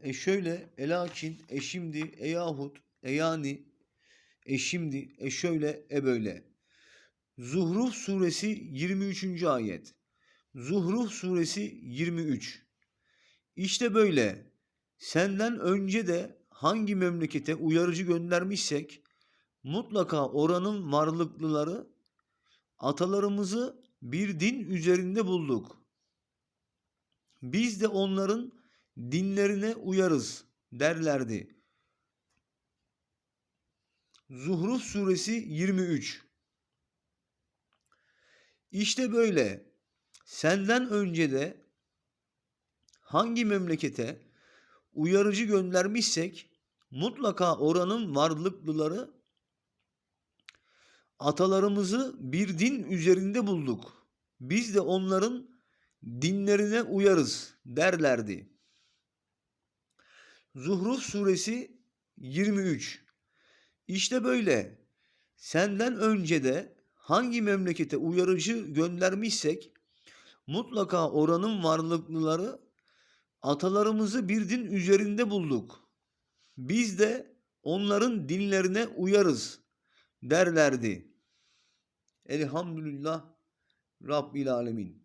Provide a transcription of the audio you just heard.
e şöyle, e lakin, e şimdi, e yahut, e yani, e şimdi, e şöyle, e böyle. Zuhruf suresi 23. ayet. Zuhruf suresi 23. İşte böyle. Senden önce de hangi memlekete uyarıcı göndermişsek mutlaka oranın varlıklıları atalarımızı bir din üzerinde bulduk. Biz de onların dinlerine uyarız derlerdi. Zuhruf suresi 23 İşte böyle senden önce de hangi memlekete uyarıcı göndermişsek mutlaka oranın varlıklıları atalarımızı bir din üzerinde bulduk. Biz de onların dinlerine uyarız derlerdi. Zuhruf suresi 23 İşte böyle senden önce de hangi memlekete uyarıcı göndermişsek mutlaka oranın varlıklıları atalarımızı bir din üzerinde bulduk. Biz de onların dinlerine uyarız derlerdi. Elhamdülillah Rabbil Alemin.